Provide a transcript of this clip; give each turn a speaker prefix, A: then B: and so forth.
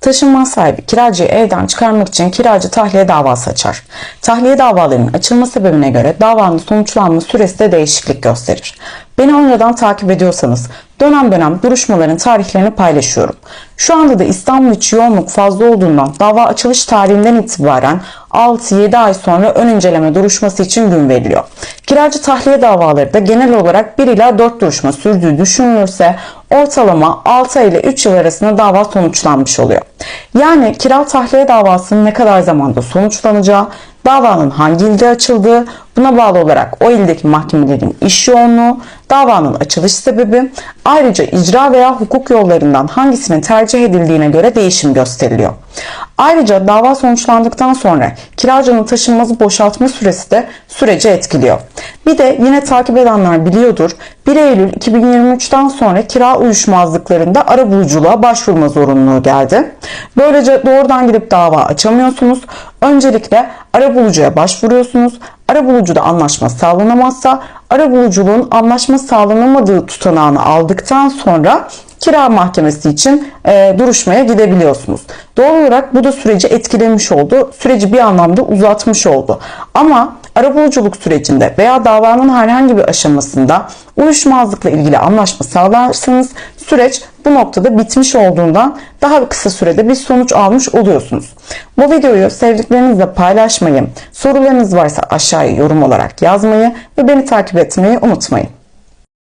A: Taşınmaz sahibi kiracıyı evden çıkarmak için kiracı tahliye davası açar. Tahliye davalarının açılma sebebine göre davanın sonuçlanma süresi de değişiklik gösterir. Beni önceden takip ediyorsanız dönem dönem duruşmaların tarihlerini paylaşıyorum. Şu anda da İstanbul içi yoğunluk fazla olduğundan dava açılış tarihinden itibaren 6-7 ay sonra ön inceleme duruşması için gün veriliyor. Kiracı tahliye davaları da genel olarak 1 ila 4 duruşma sürdüğü düşünülürse ortalama 6 ay ile 3 yıl arasında dava sonuçlanmış oluyor. Yani kira tahliye davasının ne kadar zamanda sonuçlanacağı, davanın hangi ilde açıldığı, buna bağlı olarak o ildeki mahkemelerin iş yoğunluğu, davanın açılış sebebi, ayrıca icra veya hukuk yollarından hangisinin tercih edildiğine göre değişim gösteriliyor. Ayrıca dava sonuçlandıktan sonra kiracının taşınmazı boşaltma süresi de süreci etkiliyor. Bir de yine takip edenler biliyordur 1 Eylül 2023'ten sonra kira uyuşmazlıklarında arabuluculuğa başvurma zorunluluğu geldi. Böylece doğrudan gidip dava açamıyorsunuz. Öncelikle arabulucuya başvuruyorsunuz. Arabulucuda anlaşma sağlanamazsa arabuluculuğun anlaşma sağlanamadığı tutanağını aldıktan sonra kira mahkemesi için e, duruşmaya gidebiliyorsunuz. Doğal olarak bu da süreci etkilemiş oldu. Süreci bir anlamda uzatmış oldu. Ama arabuluculuk sürecinde veya davanın herhangi bir aşamasında uyuşmazlıkla ilgili anlaşma sağlarsanız süreç bu noktada bitmiş olduğundan daha kısa sürede bir sonuç almış oluyorsunuz. Bu videoyu sevdiklerinizle paylaşmayı, sorularınız varsa aşağıya yorum olarak yazmayı ve beni takip etmeyi unutmayın.